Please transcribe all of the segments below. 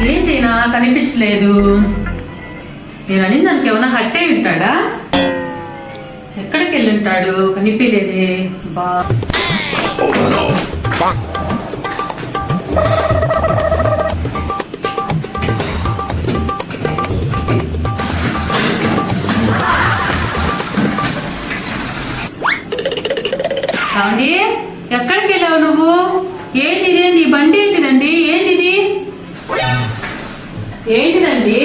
ఏంటినా కనిపించలేదు. నేను అని దానికి ఏమైనా హట్టే ఉంటాడా? ఎక్కడికి వెళ్ళి ఉంటాడు కనిపించలేదే. బా. ఎక్కడికి వెళ్ళావు నువ్వు? ఏంటి ఏంటిదండి?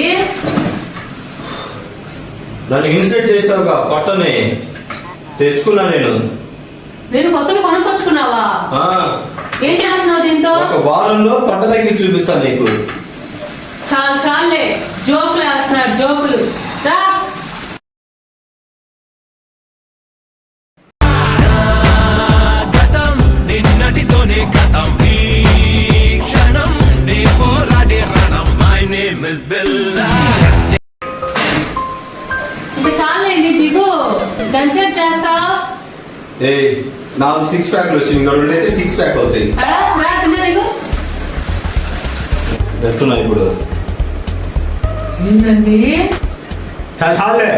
నన్ను ఇన్సల్ట్ చేస్తావుగా పట్టని తెచ్చుకున్నా నేను. నేను కొత్తగా కొనుక్కొచ్చుకున్నావా? ఏం చేస్తున్నావు దీంతో? ఒక వారంలో పట్ట దగ్గర చూపిస్తాను నీకు. దిగు కన్సెప్ట్ చేస్తావు? ఏ నాలుగు సిక్స్ ప్యాక్లు వచ్చింది ఇంకా రెండు అయితే సిక్స్ ప్యాక్ అవుతాయి. ఎట్టున్నా ఇప్పుడు. చాలే.